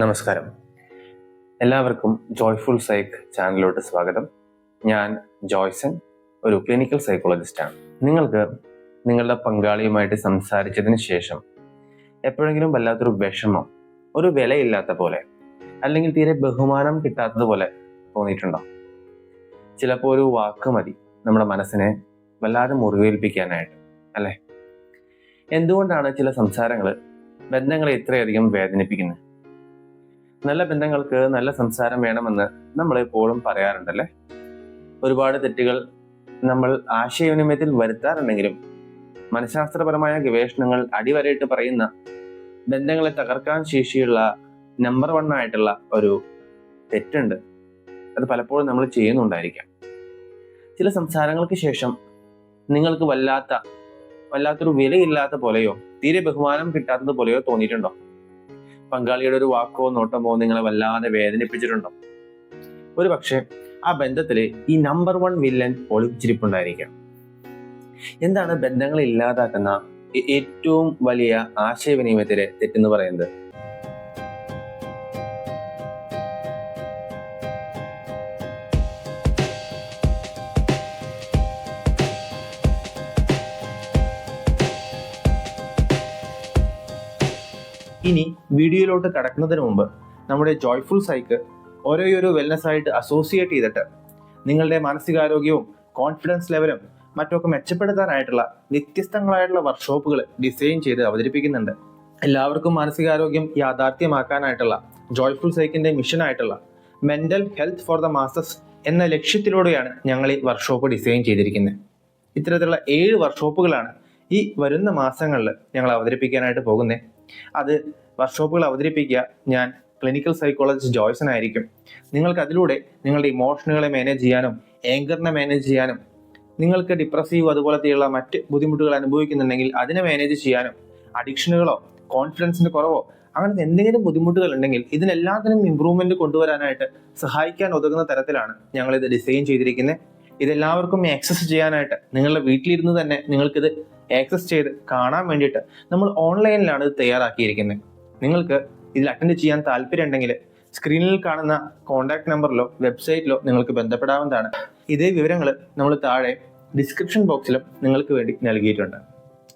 നമസ്കാരം. എല്ലാവർക്കും joyful psyche ചാനലിലോട്ട് സ്വാഗതം. ഞാൻ ജോയ്സൺ ഒരു ക്ലിനിക്കൽ സൈക്കോളജിസ്റ്റാണ് നിങ്ങൾക്ക് നിങ്ങളുടെ പങ്കാളിയുമായിട്ട് സംസാരിച്ചതിന് ശേഷം എപ്പോഴെങ്കിലും വല്ലാത്തൊരു വിഷമം ഒരു വിലയില്ലാത്ത പോലെ അല്ലെങ്കിൽ തീരെ ബഹുമാനം കിട്ടാത്തതുപോലെ തോന്നിയിട്ടുണ്ടോ? ചിലപ്പോൾ ഒരു വാക്ക് മതി നമ്മുടെ മനസ്സിനെ വല്ലാതെ മുറിവേൽപ്പിക്കാനായിട്ട് അല്ലേ? എന്തുകൊണ്ടാണ് ചില സംസാരങ്ങൾ ബന്ധങ്ങളെ ഇത്രയധികം വേദനിപ്പിക്കുന്നത്? നല്ല ബന്ധങ്ങൾക്ക് നല്ല സംസാരം വേണമെന്ന് നമ്മൾ എപ്പോഴും പറയാറുണ്ടല്ലേ? ഒരുപാട് തെറ്റുകൾ നമ്മൾ ആശയവിനിമയത്തിൽ വരുത്താറുണ്ടെങ്കിലും മനഃശാസ്ത്രപരമായ ഗവേഷണങ്ങൾ അടിവരയിട്ട് പറയുന്ന ബന്ധങ്ങളെ തകർക്കാൻ ശേഷിയുള്ള നമ്പർ വൺ ആയിട്ടുള്ള ഒരു തെറ്റുണ്ട്. അത് പലപ്പോഴും നമ്മൾ ചെയ്യുന്നുണ്ടായിരിക്കാം. ചില സംസാരങ്ങൾക്ക് ശേഷം നിങ്ങൾക്ക് വല്ലാത്ത വല്ലാത്തൊരു വിലയില്ലാത്ത പോലെയോ തീരെ ബഹുമാനം കിട്ടാത്തത് പോലെയോ തോന്നിയിട്ടുണ്ടോ? പങ്കാളിയുടെ ഒരു വാക്കോ നോട്ടമോ നിങ്ങളെ വല്ലാതെ വേദനിപ്പിച്ചിട്ടുണ്ടോ ഒരു പക്ഷേ ആ ബന്ധത്തിൽ ഈ നമ്പർ വൺ വില്ലൻ ഒളിച്ചിരിപ്പുണ്ടായിരിക്കാം. എന്താണ് ബന്ധങ്ങൾ ഇല്ലാതാക്കുന്ന ഏറ്റവും വലിയ ആശയവിനിമയത്തിലെ തെറ്റെന്ന് പറയുന്നത്? ഇനി വീഡിയോയിലോട്ട് കടക്കുന്നതിന് മുമ്പ് നമ്മുടെ ജോയ്ഫുൾ സൈക്ക് ഓരോയൊരു വെൽനസ് ആയിട്ട് അസോസിയേറ്റ് ചെയ്തിട്ട് നിങ്ങളുടെ മാനസികാരോഗ്യവും കോൺഫിഡൻസ് ലെവലും മറ്റൊക്കെ മെച്ചപ്പെടുത്താനായിട്ടുള്ള വ്യത്യസ്തങ്ങളായിട്ടുള്ള വർക്ക്ഷോപ്പുകൾ ഡിസൈൻ ചെയ്ത് അവതരിപ്പിക്കുന്നുണ്ട്. എല്ലാവർക്കും മാനസികാരോഗ്യം യാഥാർത്ഥ്യമാക്കാനായിട്ടുള്ള ജോയ്ഫുൾ സൈക്കിന്റെ മിഷനായിട്ടുള്ള mental health for the masses എന്ന ലക്ഷ്യത്തിലൂടെയാണ് ഞങ്ങൾ ഈ വർക്ക്ഷോപ്പ് ഡിസൈൻ ചെയ്തിരിക്കുന്നത്. ഇത്തരത്തിലുള്ള ഏഴ് വർക്ക്ഷോപ്പുകളാണ് ഈ വരുന്ന മാസങ്ങളിൽ ഞങ്ങൾ അവതരിപ്പിക്കാനായിട്ട് പോകുന്നത്. അത് വർക്ക്ഷോപ്പുകൾ അവതരിപ്പിക്കുക. ഞാൻ ക്ലിനിക്കൽ സൈക്കോളജിസ്റ്റ് ജോയ്സൺ ആയിരിക്കും. നിങ്ങൾക്ക് അതിലൂടെ നിങ്ങളുടെ ഇമോഷനുകളെ മാനേജ് ചെയ്യാനും ഏങ്കറിനെ മാനേജ് ചെയ്യാനും നിങ്ങൾക്ക് ഡിപ്രസീവ് അതുപോലത്തെയുള്ള മറ്റ് ബുദ്ധിമുട്ടുകൾ അനുഭവിക്കുന്നുണ്ടെങ്കിൽ അതിനെ മാനേജ് ചെയ്യാനും അഡിക്ഷനുകളോ കോൺഫിഡൻസിന്റെ കുറവോ അങ്ങനത്തെ എന്തെങ്കിലും ബുദ്ധിമുട്ടുകൾ ഉണ്ടെങ്കിൽ ഇതിനെല്ലാത്തിനും ഇമ്പ്രൂവ്മെന്റ് കൊണ്ടുവരാനായിട്ട് സഹായിക്കാൻ ഒതുങ്ങുന്ന തരത്തിലാണ് ഞങ്ങൾ ഇത് ഡിസൈൻ ചെയ്തിരിക്കുന്നത് ഇതെല്ലാവർക്കും ആക്സസ് ചെയ്യാനായിട്ട് നിങ്ങളുടെ വീട്ടിലിരുന്ന് തന്നെ നിങ്ങൾക്കിത് ആക്സസ് ചെയ്ത് കാണാൻ വേണ്ടിയിട്ട് നമ്മൾ ഓൺലൈനിലാണ് ഇത് തയ്യാറാക്കിയിരിക്കുന്നത്. നിങ്ങൾക്ക് ഇതിൽ അറ്റൻഡ് ചെയ്യാൻ താല്പര്യം ഉണ്ടെങ്കിൽ സ്ക്രീനിൽ കാണുന്ന കോൺടാക്ട് നമ്പറിലോ വെബ്സൈറ്റിലോ നിങ്ങൾക്ക് ബന്ധപ്പെടാവുന്നതാണ്. ഇതേ വിവരങ്ങൾ നമ്മൾ താഴെ ഡിസ്ക്രിപ്ഷൻ ബോക്സിലും നിങ്ങൾക്ക് വേണ്ടി നൽകിയിട്ടുണ്ട്.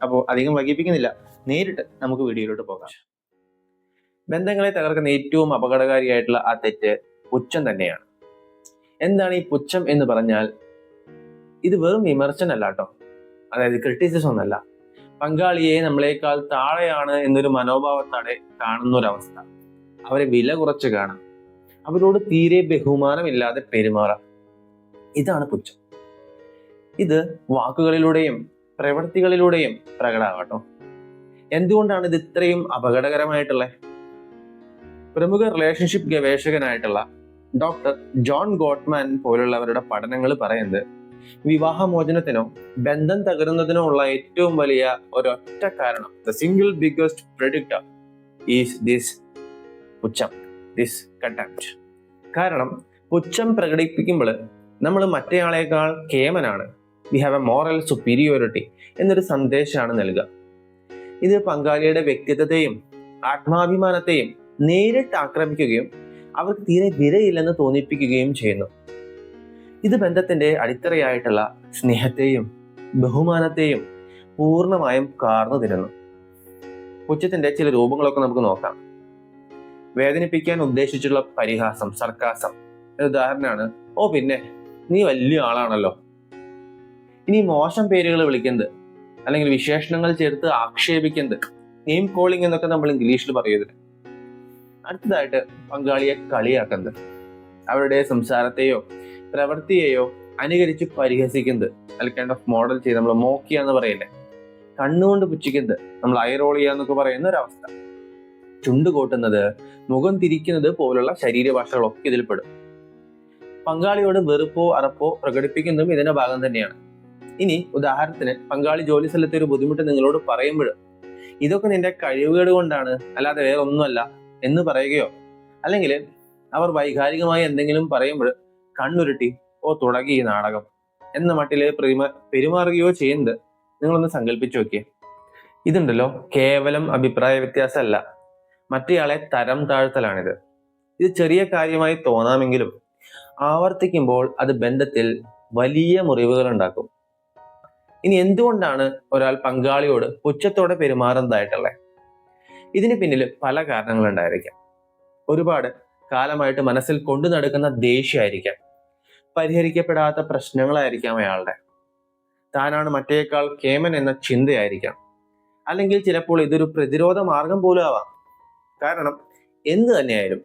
അപ്പോൾ അധികം വൈകിപ്പിക്കുന്നില്ല. നേരിട്ട് നമുക്ക് വീഡിയോയിലോട്ട് പോകാം. ബന്ധങ്ങളെ തകർക്കുന്ന ഏറ്റവും അപകടകാരിയായിട്ടുള്ള ആ തെറ്റ് പുച്ഛം തന്നെയാണ്. എന്താണ് ഈ പുച്ഛം എന്ന് പറഞ്ഞാൽ ഇത് വെറും വിമർശനമല്ല കേട്ടോ. അതായത് ക്രിറ്റിസിസം ഒന്നല്ല. പങ്കാളിയെ നമ്മളെക്കാൾ താഴെയാണ് എന്നൊരു മനോഭാവത്തോടെ കാണുന്ന ഒരവസ്ഥ അവരെ വില കുറച്ച് കാണാം. അവരോട് തീരെ ബഹുമാനമില്ലാതെ പെരുമാറാം. ഇതാണ് പുച്ഛം. ഇത് വാക്കുകളിലൂടെയും പ്രവൃത്തികളിലൂടെയും പ്രകടമാകട്ടോ എന്തുകൊണ്ടാണ് ഇത് ഇത്രയും അപകടകരമായിട്ടുള്ളത് പ്രമുഖ റിലേഷൻഷിപ്പ് ഗവേഷകനായിട്ടുള്ള ഡോക്ടർ ജോൺ ഗോട്ട്മാൻ പോലുള്ളവരുടെ പഠനങ്ങൾ പറയുന്നത് വിവാഹമോചനത്തിനോ ബന്ധം തകരുന്നതിനോ ഉള്ള ഏറ്റവും വലിയ ഒരൊറ്റ കാരണം the single biggest predictor is this പുച്ഛം ദിസ് കണ്ടംപ്റ്റ് കാരണം പുച്ഛം പ്രകടിപ്പിക്കുമ്പോൾ നമ്മൾ മറ്റേയാളേക്കാൾ കേമനാണ്. We have a moral superiority എന്നൊരു സന്ദേശമാണ് നൽകുക. ഇത് പങ്കാളിയുടെ വ്യക്തിത്വത്തെയും ആത്മാഭിമാനത്തെയും നേരിട്ട് ആക്രമിക്കുകയും അവർക്ക് തീരെ വിലയില്ലെന്ന് തോന്നിപ്പിക്കുകയും ചെയ്യുന്നു. ഇത് ബന്ധത്തിന്റെ അടിത്തറയായിട്ടുള്ള സ്നേഹത്തെയും ബഹുമാനത്തെയും പൂർണമായും കാർന്നു തരുന്നു. പുച്ഛത്തിന്റെ ചില രൂപങ്ങളൊക്കെ നമുക്ക് നോക്കാം. വേദനിപ്പിക്കാൻ ഉദ്ദേശിച്ചുള്ള പരിഹാസം സർക്കാസം ഒരു ഉദാഹരണമാണ്. ഓ പിന്നെ നീ വലിയ ആളാണല്ലോ. ഇനി മോശം പേരുകൾ വിളിക്കുന്നത് അല്ലെങ്കിൽ വിശേഷണങ്ങൾ ചേർത്ത് ആക്ഷേപിക്കുന്നത് നെയിം കോളിംഗ് എന്നൊക്കെ നമ്മൾ ഇംഗ്ലീഷിൽ പറയുന്നത് അടുത്തതായിട്ട് പങ്കാളിയെ കളിയാക്കുന്നത്. അവരുടെ സംസാരത്തെയോ പ്രവൃത്തിയെയോ അനുകരിച്ച് പരിഹസിക്കുന്നത്. അല്ല കൈൻഡ് ഓഫ് മോഡൽ ചെയ്ത് നമ്മൾ മോക്കിയ എന്ന് പറയില്ലേ? കണ്ണുകൊണ്ട് പുച്ഛിക്കുന്നത്. നമ്മൾ ഐറോൾ ചെയ്യുക എന്നൊക്കെ പറയുന്ന ഒരവസ്ഥ. ചുണ്ട് കോട്ടുന്നത് മുഖം തിരിക്കുന്നത് പോലുള്ള ശരീരഭാഷകളൊക്കെ ഇതിൽ പെടും. പങ്കാളിയോട് വെറുപ്പോ അറപ്പോ പ്രകടിപ്പിക്കുന്നതും ഇതിന്റെ ഭാഗം തന്നെയാണ്. ഇനി ഉദാഹരണത്തിന് പങ്കാളി ജോലി സ്ഥലത്തെ ഒരു ബുദ്ധിമുട്ട് നിങ്ങളോട് പറയുമ്പോൾ ഇതൊക്കെ നിന്റെ കഴിവുകേട് കൊണ്ടാണ് അല്ലാതെ വേറെ ഒന്നുമല്ല എന്ന് പറയുകയോ അല്ലെങ്കിൽ അവർ വൈകാരികമായി എന്തെങ്കിലും പറയുമ്പോൾ കണ്ണുരുട്ടി ഓ തുടങ്ങി ഈ നാടകം. എന്ന മട്ടിലെ പെരുമ പെരുമാറുകയോ ചെയ്യുന്നത് നിങ്ങളൊന്ന് സങ്കല്പിച്ചു നോക്കിയേ. ഇതുണ്ടല്ലോ കേവലം അഭിപ്രായ വ്യത്യാസമല്ല. മറ്റേയാളെ തരം താഴ്ത്തലാണിത്. ഇത് ചെറിയ കാര്യമായി തോന്നാമെങ്കിലും ആവർത്തിക്കുമ്പോൾ അത് ബന്ധത്തിൽ വലിയ മുറിവുകൾ ഉണ്ടാക്കും. ഇനി എന്തുകൊണ്ടാണ് ഒരാൾ പങ്കാളിയോട് പുച്ഛത്തോടെ പെരുമാറുന്നതായിട്ടുള്ളത്? ഇതിന് പിന്നിൽ പല കാരണങ്ങളുണ്ടായിരിക്കാം ഒരുപാട് കാലമായിട്ട് മനസ്സിൽ കൊണ്ടു നടക്കുന്ന ദേഷ്യമായിരിക്കാം. പരിഹരിക്കപ്പെടാത്ത പ്രശ്നങ്ങളായിരിക്കാം അയാളുടെ. താനാണ് മറ്റേക്കാൾ കേമൻ എന്ന ചിന്തയായിരിക്കാം. അല്ലെങ്കിൽ ചിലപ്പോൾ ഇതൊരു പ്രതിരോധ മാർഗം പോലും ആവാം. കാരണം എന്ത് തന്നെയായാലും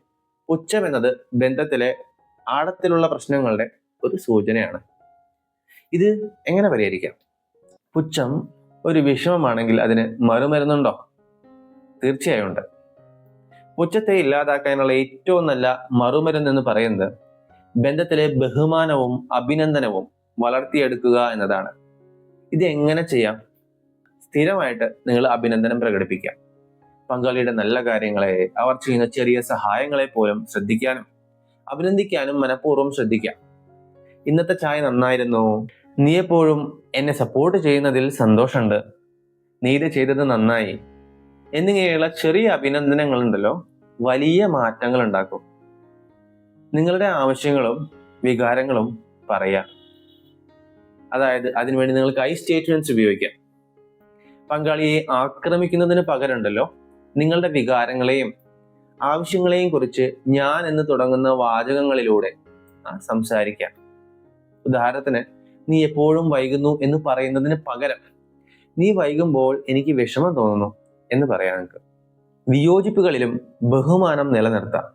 പുച്ഛം എന്നത് ബന്ധത്തിലെ ആഴത്തിലുള്ള പ്രശ്നങ്ങളുടെ ഒരു സൂചനയാണ്. ഇത് എങ്ങനെ പരിഹരിക്കാം? പുച്ഛം ഒരു വിഷമമാണെങ്കിൽ അതിന് മറുമരുന്നുണ്ടോ? തീർച്ചയായും ഉണ്ട്. പുച്ഛത്തെ ഇല്ലാതാക്കാനുള്ള ഏറ്റവും നല്ല മറുമരുന്ന് എന്ന് പറയുന്നത് ബന്ധത്തിലെ ബഹുമാനവും അഭിനന്ദനവും വളർത്തിയെടുക്കുക എന്നതാണ്. ഇത് എങ്ങനെ ചെയ്യാം? സ്ഥിരമായിട്ട് നിങ്ങൾ അഭിനന്ദനം പ്രകടിപ്പിക്കാം. പങ്കാളിയുടെ നല്ല കാര്യങ്ങളെ അവർ ചെയ്യുന്ന ചെറിയ സഹായങ്ങളെ പോലും ശ്രദ്ധിക്കാനും അഭിനന്ദിക്കാനും മനഃപൂർവം ശ്രദ്ധിക്കാം. ഇന്നത്തെ ചായ നന്നായിരുന്നു. നീ എപ്പോഴും എന്നെ സപ്പോർട്ട് ചെയ്യുന്നതിൽ സന്തോഷമുണ്ട്. നീ ഇത് ചെയ്തത് നന്നായി. എന്നിങ്ങനെയുള്ള ചെറിയ അഭിനന്ദനങ്ങളുണ്ടല്ലോ വലിയ മാറ്റങ്ങൾ ഉണ്ടാക്കും നിങ്ങളുടെ ആവശ്യങ്ങളും വികാരങ്ങളും പറയാം. അതായത് അതിനുവേണ്ടി നിങ്ങൾക്ക് ഐ സ്റ്റേറ്റ്മെന്റ്സ് ഉപയോഗിക്കാം. പങ്കാളിയെ ആക്രമിക്കുന്നതിന് പകരമുണ്ടല്ലോ നിങ്ങളുടെ വികാരങ്ങളെയും ആവശ്യങ്ങളെയും കുറിച്ച് ഞാൻ എന്ന് തുടങ്ങുന്ന വാചകങ്ങളിലൂടെ സംസാരിക്കാം. ഉദാഹരണത്തിന് നീ എപ്പോഴും വൈകുന്നു എന്ന് പറയുന്നതിന് പകരം. നീ വൈകുമ്പോൾ എനിക്ക് വിഷമം തോന്നുന്നു എന്ന് പറയാം നിങ്ങൾക്ക് വിയോജിപ്പുകളിലും ബഹുമാനം നിലനിർത്താം.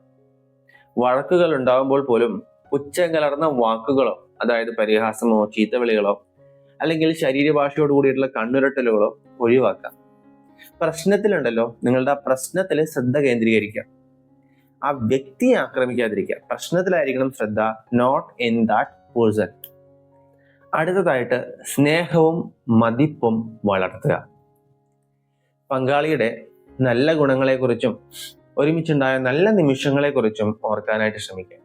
വഴക്കുകൾ ഉണ്ടാകുമ്പോൾ പോലും ഉച്ച കലർന്ന വാക്കുകളോ അതായത് പരിഹാസമോ ചീത്തവിളികളോ അല്ലെങ്കിൽ ശരീരഭാഷയോട് കൂടിയിട്ടുള്ള കണ്ണുരട്ടലുകളോ ഒഴിവാക്കാം. പ്രശ്നത്തിലുണ്ടല്ലോ നിങ്ങളുടെ ആ പ്രശ്നത്തിൽ ശ്രദ്ധ കേന്ദ്രീകരിക്കാം ആ വ്യക്തിയെ ആക്രമിക്കാതിരിക്കുക. പ്രശ്നത്തിലായിരിക്കണം ശ്രദ്ധ നോട്ട് ഇൻ ദാറ്റ് പേഴ്സൺ അടുത്തതായിട്ട് സ്നേഹവും മതിപ്പും വളർത്തുക. പങ്കാളിയുടെ നല്ല ഗുണങ്ങളെക്കുറിച്ചും ഒരുമിച്ചുണ്ടായ നല്ല നിമിഷങ്ങളെക്കുറിച്ചും ഓർക്കാനായിട്ട് ശ്രമിക്കാം.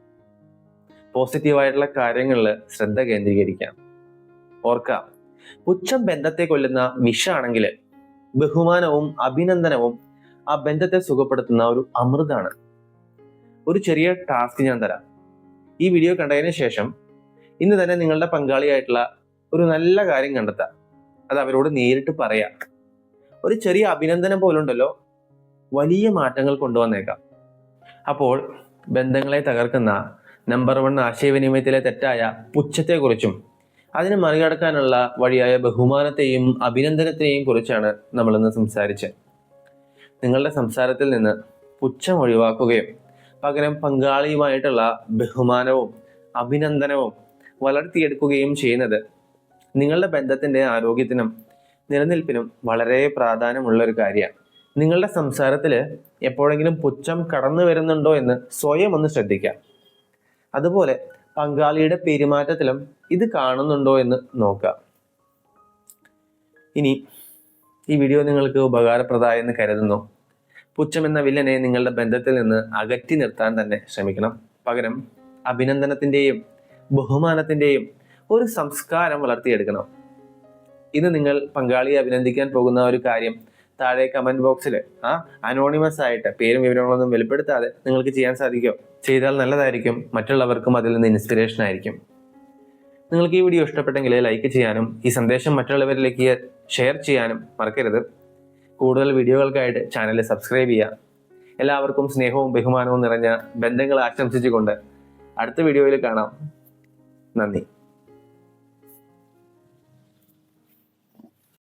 പോസിറ്റീവായിട്ടുള്ള കാര്യങ്ങളിൽ ശ്രദ്ധ കേന്ദ്രീകരിക്കാം. ഓർക്കാം. പുച്ഛം ബന്ധത്തെ കൊല്ലുന്ന വിഷാണെങ്കിൽ ബഹുമാനവും അഭിനന്ദനവും ആ ബന്ധത്തെ സുഖപ്പെടുത്തുന്ന ഒരു അമൃതാണ്. ഒരു ചെറിയ ടാസ്ക് ഞാൻ തരാം. ഈ വീഡിയോ കണ്ടതിന് ശേഷം ഇന്ന് തന്നെ നിങ്ങളുടെ പങ്കാളിയായിട്ടുള്ള ഒരു നല്ല കാര്യം കണ്ടെത്താം. അത് അവരോട് നേരിട്ട് പറയാം. ഒരു ചെറിയ അഭിനന്ദനം പോലുണ്ടല്ലോ വലിയ മാറ്റങ്ങൾ കൊണ്ടുവന്നേക്കാം. അപ്പോൾ ബന്ധങ്ങളെ തകർക്കുന്ന നമ്പർ വൺ ആശയവിനിമയത്തിലെ തെറ്റായ പുച്ഛത്തെക്കുറിച്ചും അതിനെ മറികടക്കാനുള്ള വഴിയായ ബഹുമാനത്തെയും അഭിനന്ദനത്തെയും കുറിച്ചാണ് നമ്മൾ ഇന്ന് സംസാരിച്ചത്. നിങ്ങളുടെ സംസാരത്തിൽ നിന്ന് പുച്ഛം ഒഴിവാക്കുകയും പകരം പങ്കാളിയുമായിട്ടുള്ള ബഹുമാനവും അഭിനന്ദനവും വളർത്തിയെടുക്കുകയും ചെയ്യുന്നത് നിങ്ങളുടെ ബന്ധത്തിന്റെ ആരോഗ്യത്തിനും നിലനിൽപ്പിനും വളരെ പ്രാധാന്യമുള്ള ഒരു കാര്യമാണ്. നിങ്ങളുടെ സംസാരത്തിൽ എപ്പോഴെങ്കിലും പുച്ഛം കടന്നു വരുന്നുണ്ടോ എന്ന് സ്വയം ഒന്ന് ശ്രദ്ധിക്കാം അതുപോലെ പങ്കാളിയുടെ പെരുമാറ്റത്തിലും ഇത് കാണുന്നുണ്ടോ എന്ന് നോക്കാം ഇനി ഈ വീഡിയോ നിങ്ങൾക്ക് ഉപകാരപ്രദമായെന്ന് കരുതുന്നു. പുച്ഛം എന്ന വില്ലനെ നിങ്ങളുടെ ബന്ധത്തിൽ നിന്ന് അകറ്റി നിർത്താൻ തന്നെ ശ്രമിക്കണം. പകരം അഭിനന്ദനത്തിന്റെയും ബഹുമാനത്തിന്റെയും ഒരു സംസ്കാരം വളർത്തിയെടുക്കണം. ഇന്ന് നിങ്ങൾ പങ്കാളിയെ അഭിനന്ദിക്കാൻ പോകുന്ന ഒരു കാര്യം താഴെ കമന്റ് ബോക്സിൽ ആ അനോണിമസ് ആയിട്ട് പേരും വിവരങ്ങളൊന്നും വെളിപ്പെടുത്താതെ നിങ്ങൾക്ക് ചെയ്യാൻ സാധിക്കും ചെയ്താൽ നല്ലതായിരിക്കും. മറ്റുള്ളവർക്കും അതിൽ നിന്ന് ഇൻസ്പിറേഷൻ ആയിരിക്കും. നിങ്ങൾക്ക് ഈ വീഡിയോ ഇഷ്ടപ്പെട്ടെങ്കിൽ ലൈക്ക് ചെയ്യാനും ഈ സന്ദേശം മറ്റുള്ളവരിലേക്ക് ഷെയർ ചെയ്യാനും മറക്കരുത്. കൂടുതൽ വീഡിയോകൾക്കായിട്ട് ചാനൽ സബ്സ്ക്രൈബ് ചെയ്യുക. എല്ലാവർക്കും സ്നേഹവും ബഹുമാനവും നിറഞ്ഞ ബന്ധങ്ങൾ ആശംസിച്ചുകൊണ്ട് അടുത്ത വീഡിയോയിൽ കാണാം. നന്ദി.